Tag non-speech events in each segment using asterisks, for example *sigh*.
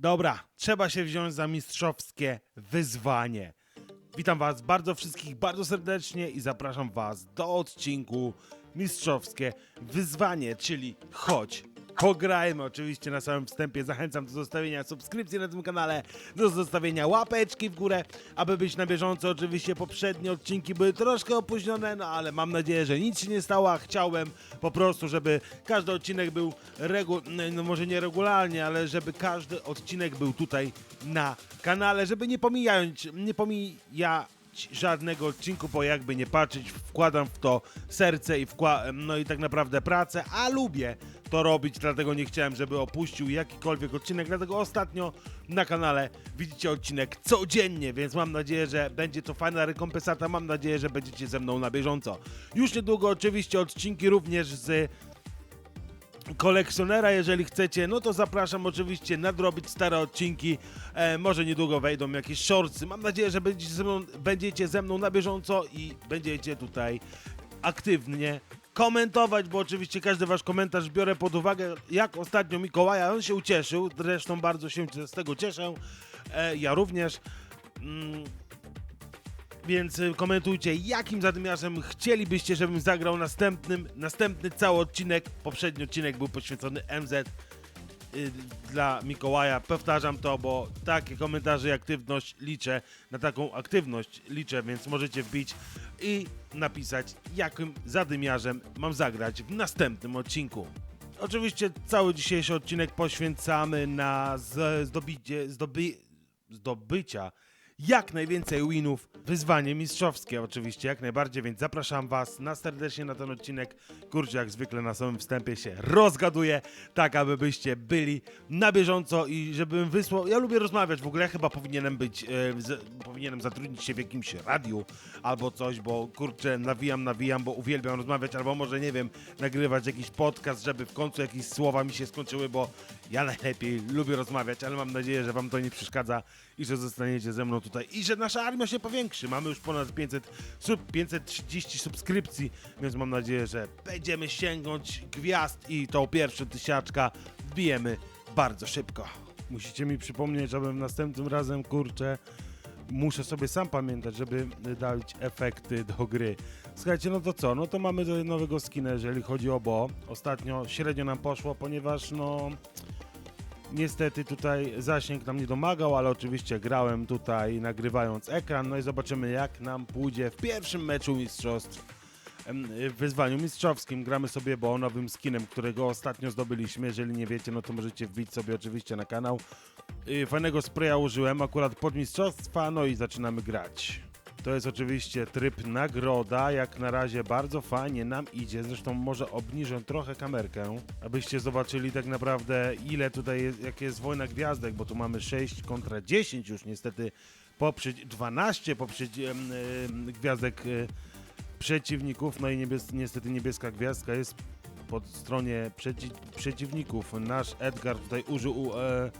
Dobra, trzeba się wziąć za mistrzowskie wyzwanie. Witam Was bardzo wszystkich bardzo serdecznie i zapraszam Was do odcinku mistrzowskie wyzwanie, czyli chodź. Pograjmy oczywiście na samym wstępie. Zachęcam do zostawienia subskrypcji na tym kanale, do zostawienia łapeczki w górę, aby być na bieżąco. Oczywiście poprzednie odcinki były troszkę opóźnione, no ale mam nadzieję, że nic się nie stało. a Chciałem po prostu, żeby każdy odcinek był regu... no może nie regularnie, ale żeby każdy odcinek był tutaj na kanale, żeby nie pomijać, nie pomijać żadnego odcinku, bo jakby nie patrzeć, wkładam w to serce i wkła- no i tak naprawdę pracę, a lubię to robić, dlatego nie chciałem, żeby opuścił jakikolwiek odcinek, dlatego ostatnio na kanale widzicie odcinek codziennie, więc mam nadzieję, że będzie to fajna rekompensata, mam nadzieję, że będziecie ze mną na bieżąco. Już niedługo oczywiście odcinki również z kolekcjonera, jeżeli chcecie, no to zapraszam oczywiście nadrobić stare odcinki. E, może niedługo wejdą jakieś shortsy. Mam nadzieję, że będziecie ze, mną, będziecie ze mną na bieżąco i będziecie tutaj aktywnie komentować, bo oczywiście każdy wasz komentarz biorę pod uwagę. Jak ostatnio Mikołaja, on się ucieszył, zresztą bardzo się z tego cieszę. E, ja również. Mm, więc y, komentujcie, jakim zadymiarzem chcielibyście, żebym zagrał następnym, następny cały odcinek. Poprzedni odcinek był poświęcony MZ dla Mikołaja. Powtarzam to, bo takie komentarze i aktywność liczę, na taką aktywność liczę, więc możecie wbić i napisać, jakim zadymiarzem mam zagrać w następnym odcinku. Oczywiście cały dzisiejszy odcinek poświęcamy na zdobicie, zdoby, zdobycia jak najwięcej winów. Wyzwanie mistrzowskie oczywiście, jak najbardziej, więc zapraszam was na serdecznie na ten odcinek. Kurczę, jak zwykle na samym wstępie się rozgaduję, tak aby byście byli na bieżąco i żebym wysłał... Ja lubię rozmawiać, w ogóle chyba powinienem być, e, z, powinienem zatrudnić się w jakimś radiu albo coś, bo kurczę, nawijam, nawijam, bo uwielbiam rozmawiać, albo może, nie wiem, nagrywać jakiś podcast, żeby w końcu jakieś słowa mi się skończyły, bo ja *laughs* najlepiej lubię rozmawiać, ale mam nadzieję, że wam to nie przeszkadza i że zostaniecie ze mną tutaj i że nasza armia się powiększy. Mamy już ponad 500 sub, 530 subskrypcji, więc mam nadzieję, że będziemy sięgnąć gwiazd i tą pierwszą tysiaczka wbijemy bardzo szybko. Musicie mi przypomnieć, żebym następnym razem, kurczę, muszę sobie sam pamiętać, żeby dać efekty do gry. Słuchajcie, no to co? No to mamy nowego skina, jeżeli chodzi o Bo. Ostatnio średnio nam poszło, ponieważ no... Niestety tutaj zasięg nam nie domagał, ale oczywiście grałem tutaj nagrywając ekran, no i zobaczymy jak nam pójdzie w pierwszym meczu mistrzostw w wyzwaniu mistrzowskim. Gramy sobie bo nowym skinem, którego ostatnio zdobyliśmy. Jeżeli nie wiecie, no to możecie wbić sobie oczywiście na kanał. Y, Fajnego spraya użyłem akurat pod mistrzostwa, no i zaczynamy grać. To jest oczywiście tryb nagroda, jak na razie bardzo fajnie nam idzie, zresztą może obniżę trochę kamerkę, abyście zobaczyli tak naprawdę ile tutaj jest, jak jest wojna gwiazdek, bo tu mamy 6 kontra 10 już niestety, poprzeć 12 poprzeć em, gwiazdek e, przeciwników, no i niebies, niestety niebieska gwiazdka jest po stronie przeci, przeciwników. Nasz Edgar tutaj użył e,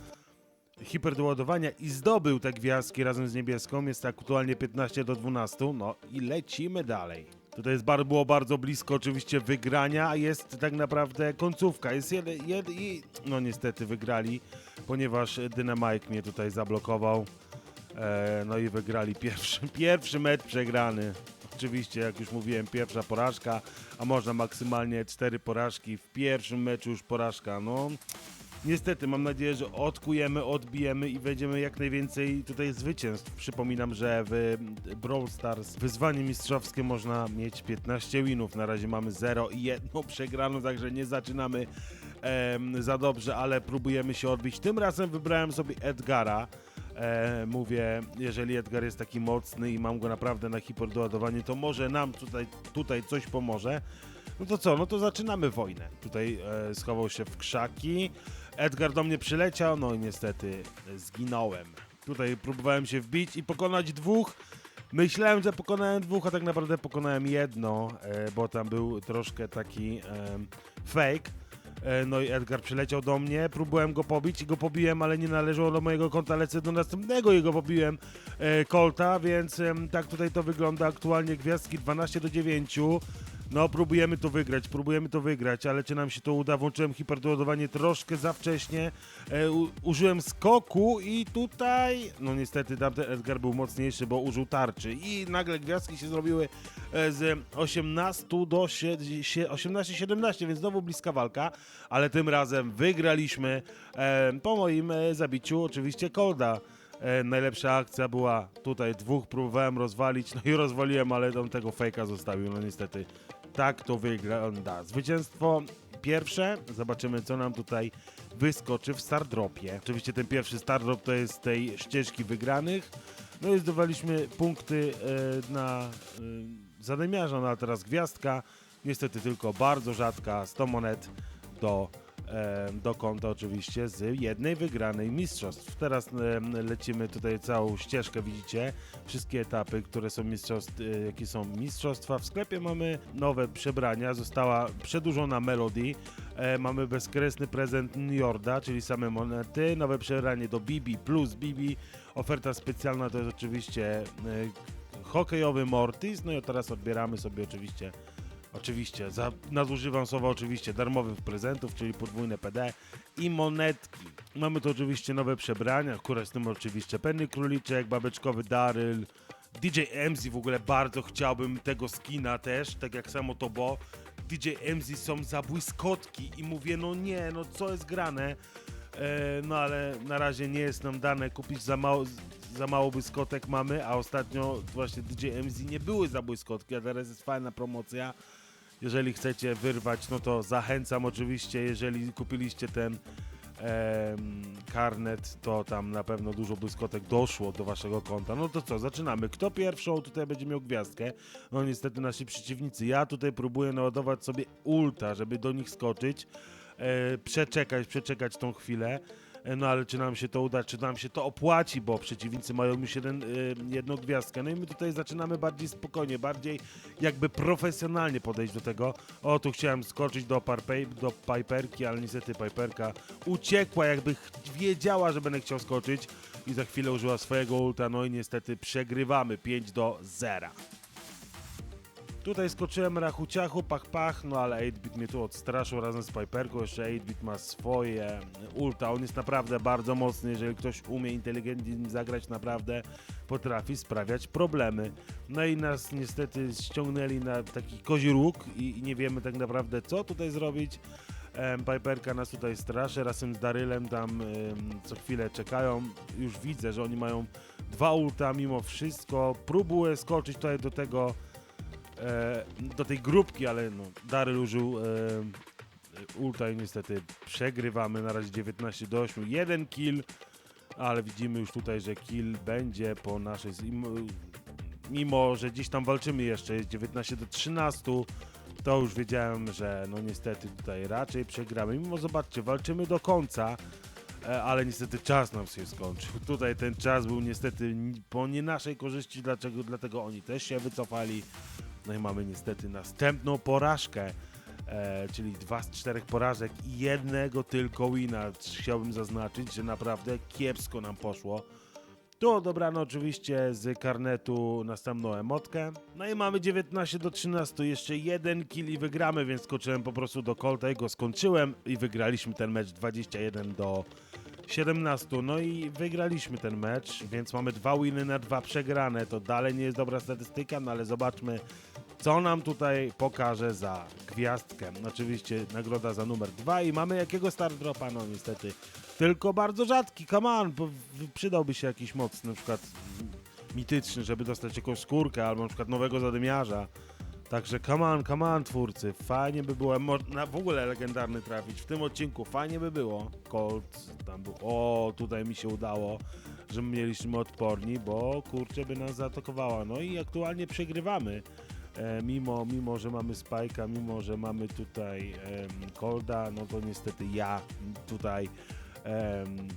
hiperdoładowania i zdobył te gwiazdki razem z niebieską. Jest aktualnie 15 do 12. No i lecimy dalej. Tutaj jest bar, było bardzo blisko oczywiście wygrania, a jest tak naprawdę końcówka. Jest jeden, jed, i no niestety wygrali, ponieważ Dynamite mnie tutaj zablokował. E, no i wygrali pierwszy, *laughs* pierwszy mecz przegrany. Oczywiście, jak już mówiłem, pierwsza porażka, a można maksymalnie cztery porażki. W pierwszym meczu już porażka. No, Niestety, mam nadzieję, że odkujemy, odbijemy i będziemy jak najwięcej tutaj zwycięstw. Przypominam, że w Brawl Stars wyzwanie mistrzowskie można mieć 15 winów. Na razie mamy 0 i jedną przegraną, także nie zaczynamy za dobrze, ale próbujemy się odbić. Tym razem wybrałem sobie Edgara. E, mówię, jeżeli Edgar jest taki mocny i mam go naprawdę na hiperdoładowanie, to może nam tutaj, tutaj coś pomoże. No to co, no to zaczynamy wojnę. Tutaj e, schował się w krzaki. Edgar do mnie przyleciał, no i niestety e, zginąłem. Tutaj próbowałem się wbić i pokonać dwóch. Myślałem, że pokonałem dwóch, a tak naprawdę pokonałem jedno, e, bo tam był troszkę taki fake. E, No i Edgar przyleciał do mnie, próbowałem go pobić i go pobiłem, ale nie należało do mojego konta, lecę do następnego i go pobiłem e, Colta, więc em, tak tutaj to wygląda aktualnie gwiazdki 12 do 9. No, próbujemy to wygrać, próbujemy to wygrać, ale czy nam się to uda? Włączyłem hiperdoładowanie troszkę za wcześnie. E, u, użyłem skoku i tutaj, no niestety tamten Edgar był mocniejszy, bo użył tarczy i nagle gwiazdki się zrobiły e, z 18 do 18-17, więc znowu bliska walka, ale tym razem wygraliśmy e, po moim e, zabiciu oczywiście Kolda. E, najlepsza akcja była tutaj, dwóch próbowałem rozwalić, no i rozwaliłem, ale on tego fejka zostawił, no niestety. Tak to wygląda. Zwycięstwo pierwsze, zobaczymy co nam tutaj wyskoczy w Stardropie. Oczywiście ten pierwszy Stardrop to jest z tej ścieżki wygranych. No i zdawaliśmy punkty e, na e, zademiarza, no a teraz gwiazdka. Niestety tylko bardzo rzadka, 100 monet do, do konta oczywiście z jednej wygranej mistrzostw. Teraz lecimy tutaj całą ścieżkę, widzicie, wszystkie etapy, które są mistrzostw, e, jakie są mistrzostwa. W sklepie mamy nowe przebrania, została przedłużona Melody, e, mamy bezkresny prezent Njorda, czyli same monety, nowe przebranie do Bibi plus Bibi, oferta specjalna to jest oczywiście e, hokejowy Mortis, no i teraz odbieramy sobie oczywiście Oczywiście, za, nadużywam słowa oczywiście, darmowych prezentów, czyli podwójne PD i monetki. Mamy tu oczywiście nowe przebrania, które z tym oczywiście Penny Króliczek, Babeczkowy Daryl, DJ MZ w ogóle bardzo chciałbym tego skina też, tak jak samo to bo. DJ MZ są za błyskotki i mówię, no nie, no co jest grane? E, no ale na razie nie jest nam dane kupić za mało, za mało błyskotek mamy, a ostatnio właśnie DJ MZ nie były za błyskotki, a teraz jest fajna promocja. Jeżeli chcecie wyrwać, no to zachęcam oczywiście, jeżeli kupiliście ten em, karnet, to tam na pewno dużo błyskotek doszło do waszego konta. No to co, zaczynamy. Kto pierwszą tutaj będzie miał gwiazdkę? No niestety nasi przeciwnicy. Ja tutaj próbuję naładować sobie ulta, żeby do nich skoczyć, e, przeczekać, przeczekać tą chwilę. E, No ale czy nam się to uda, czy nam się to opłaci, bo przeciwnicy mają już jeden, y, jedną gwiazdkę. No i my tutaj zaczynamy bardziej spokojnie, bardziej jakby profesjonalnie podejść do tego. O, tu chciałem skoczyć do, parpej, do Piperki, ale niestety Piperka uciekła, jakby wiedziała, że będę chciał skoczyć i za chwilę użyła swojego ulta, no i niestety przegrywamy 5 do 0. Tutaj skoczyłem rachuciachu, pach pach, no ale 8-bit mnie tu odstraszył razem z Piperką, jeszcze 8-bit ma swoje ulta, on jest naprawdę bardzo mocny, jeżeli ktoś umie inteligentnie zagrać, naprawdę potrafi sprawiać problemy. No i nas niestety ściągnęli na taki kozi róg i, i nie wiemy tak naprawdę co tutaj zrobić. Piperka nas tutaj straszy, razem z Darylem tam co chwilę czekają. Już widzę, że oni mają dwa ulta mimo wszystko. Próbuję skoczyć tutaj do tego e, do tej grupki, ale no, Daryl użył e, ulta i niestety przegrywamy na razie 19 do 8. Jeden kill, ale widzimy już tutaj, że kill będzie po naszej... Mimo, że gdzieś tam walczymy jeszcze, jest 19 do 13, to już wiedziałem, że no niestety tutaj raczej przegramy. Mimo zobaczcie, walczymy do końca, e, ale niestety czas nam się skończył. *laughs* Tutaj ten czas był niestety ni- po nie naszej korzyści, dlaczego, dlatego oni też się wycofali. No i mamy niestety następną porażkę, e, czyli dwa z czterech porażek i jednego tylko wina. Chciałbym zaznaczyć, że naprawdę kiepsko nam poszło. Tu odebrano oczywiście z karnetu następną emotkę. No i mamy 19 do 13, jeszcze jeden kill i wygramy, więc skoczyłem po prostu do Colta i go skończyłem i wygraliśmy ten mecz 21 do 17. No i wygraliśmy ten mecz, więc mamy dwa winy na dwa przegrane. To dalej nie jest dobra statystyka, no ale zobaczmy, co nam tutaj pokaże za gwiazdkę. Oczywiście nagroda za numer dwa i mamy jakiego star dropa? No niestety tylko bardzo rzadki, come on, bo przydałby się jakiś mocny, na przykład mityczny, żeby dostać jakąś skórkę albo na przykład nowego zadymiarza. Także come on, come on twórcy, fajnie by było mo- na w ogóle legendarny trafić w tym odcinku, fajnie by było. Colt tam był, o tutaj mi się udało, że mieliśmy odporni, bo kurczę by nas zaatakowała. No i aktualnie przegrywamy. E, mimo, mimo, że mamy Spike'a, mimo, że mamy tutaj Colda, no to niestety ja tutaj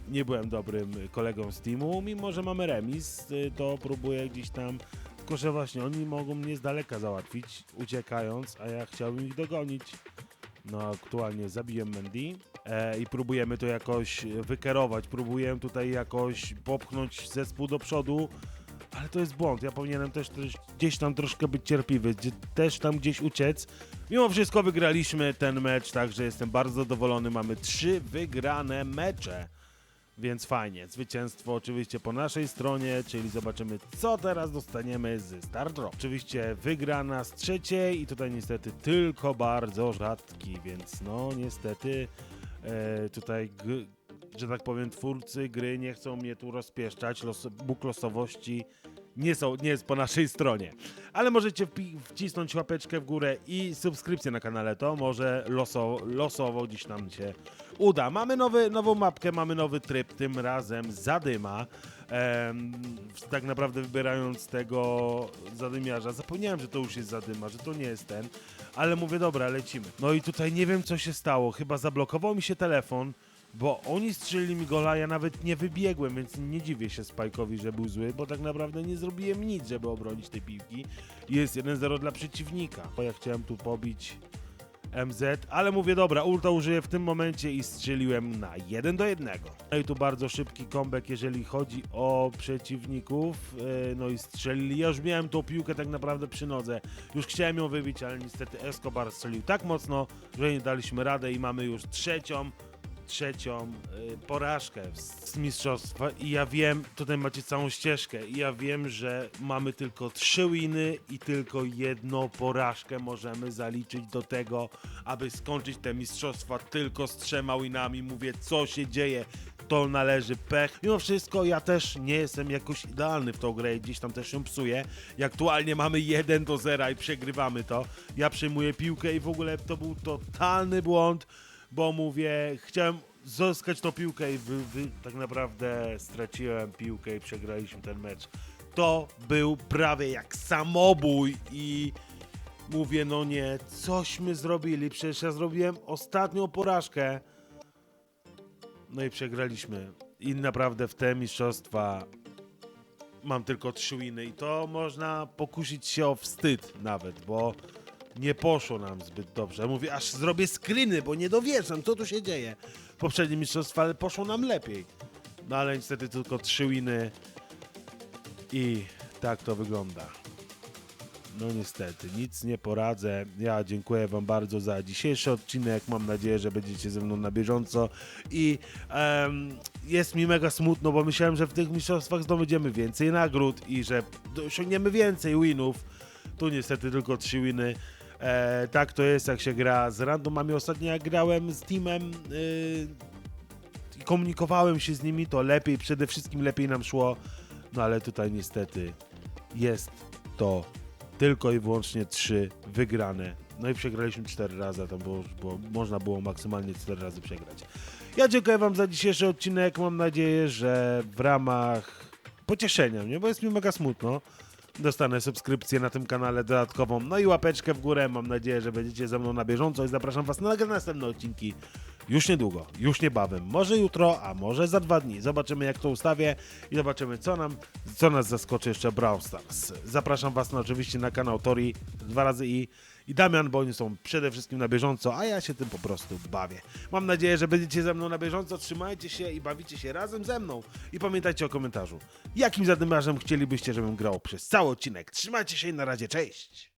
nie byłem dobrym kolegą z teamu, mimo, że mamy remis, y, to próbuję gdzieś tam, tylko że właśnie oni mogą mnie z daleka załatwić, uciekając, a ja chciałbym ich dogonić. No aktualnie zabiłem Mendy e, i próbujemy to jakoś wykerować, próbuję tutaj jakoś popchnąć zespół do przodu, Ale to jest błąd. Ja powinienem też, też gdzieś tam troszkę być cierpliwy, gdzie, też tam gdzieś uciec. Mimo wszystko wygraliśmy ten mecz, także jestem bardzo zadowolony. Mamy trzy wygrane mecze. Więc fajnie. Zwycięstwo oczywiście po naszej stronie, czyli zobaczymy, co teraz dostaniemy z Star Drop. Oczywiście wygrana z trzeciej i tutaj niestety tylko bardzo rzadki, więc no niestety e, tutaj, że tak powiem, twórcy gry nie chcą mnie tu rozpieszczać. Los, Bóg losowości nie, są, nie jest po naszej stronie. Ale możecie wcisnąć łapeczkę w górę i subskrypcję na kanale, to może loso, losowo gdzieś nam się uda. Mamy nowy, nową mapkę, mamy nowy tryb, tym razem Zadyma. Em, tak naprawdę wybierając tego zadymiarza, zapomniałem, że to już jest Zadyma, że to nie jest ten, ale mówię, dobra, lecimy. No i tutaj nie wiem, co się stało, chyba zablokował mi się telefon, bo oni strzelili mi gola, ja nawet nie wybiegłem, więc nie dziwię się Spajkowi, że był zły, bo tak naprawdę nie zrobiłem nic, żeby obronić tej piłki. Jest 1-0 dla przeciwnika. Bo ja chciałem tu pobić MZ, ale mówię, dobra, ulta użyję w tym momencie i strzeliłem na 1 do 1. No i tu bardzo szybki comeback, jeżeli chodzi o przeciwników. E, No i strzelili. Ja już miałem tą piłkę tak naprawdę przy nodze. Już chciałem ją wybić, ale niestety Escobar strzelił tak mocno, że nie daliśmy radę i mamy już trzecią trzecią y, porażkę z, z mistrzostwa i ja wiem, tutaj macie całą ścieżkę i ja wiem, że mamy tylko trzy winy i tylko jedną porażkę możemy zaliczyć do tego, aby skończyć te mistrzostwa tylko z trzema winami. Mówię, co się dzieje, to należy pech. Mimo wszystko ja też nie jestem jakoś idealny w tą grę gdzieś tam też ją psuję. I aktualnie mamy 1 do 0 i przegrywamy to. Ja przejmuję piłkę i w ogóle to był totalny błąd bo mówię, chciałem zyskać tą piłkę i wy, wy, tak naprawdę straciłem piłkę i przegraliśmy ten mecz. To był prawie jak samobój i mówię, no nie, cośmy zrobili, przecież ja zrobiłem ostatnią porażkę. No i przegraliśmy. I naprawdę w te mistrzostwa mam tylko trzy winy i to można pokusić się o wstyd nawet, bo nie poszło nam zbyt dobrze. Mówię, aż zrobię screeny, bo nie dowierzam, co tu się dzieje. Poprzednie mistrzostwa, ale poszło nam lepiej. No ale niestety tylko trzy winy i tak to wygląda. No niestety, nic nie poradzę. Ja dziękuję Wam bardzo za dzisiejszy odcinek. Mam nadzieję, że będziecie ze mną na bieżąco. I em, jest mi mega smutno, bo myślałem, że w tych mistrzostwach zdobędziemy więcej nagród i że osiągniemy więcej winów. Tu niestety tylko trzy winy. E, tak to jest, jak się gra z randomami. Ostatnio jak grałem z teamem y, i komunikowałem się z nimi, to lepiej, przede wszystkim lepiej nam szło. No ale tutaj niestety jest to tylko i wyłącznie trzy wygrane. No i przegraliśmy cztery razy, tam było, można było maksymalnie cztery razy przegrać. Ja dziękuję Wam za dzisiejszy odcinek. Mam nadzieję, że w ramach pocieszenia mnie, bo jest mi mega smutno. Dostanę subskrypcję na tym kanale dodatkową, no i łapeczkę w górę. Mam nadzieję, że będziecie ze mną na bieżąco i zapraszam Was na następne odcinki już niedługo, już niebawem. Może jutro, a może za dwa dni. Zobaczymy, jak to ustawię i zobaczymy, co, nam, co nas zaskoczy jeszcze Brawl Stars. Zapraszam Was na, oczywiście na kanał Tori dwa razy i, i Damian, bo oni są przede wszystkim na bieżąco, a ja się tym po prostu bawię. Mam nadzieję, że będziecie ze mną na bieżąco, trzymajcie się i bawicie się razem ze mną. I pamiętajcie o komentarzu, jakim zadymarzem chcielibyście, żebym grał przez cały odcinek. Trzymajcie się i na razie, cześć!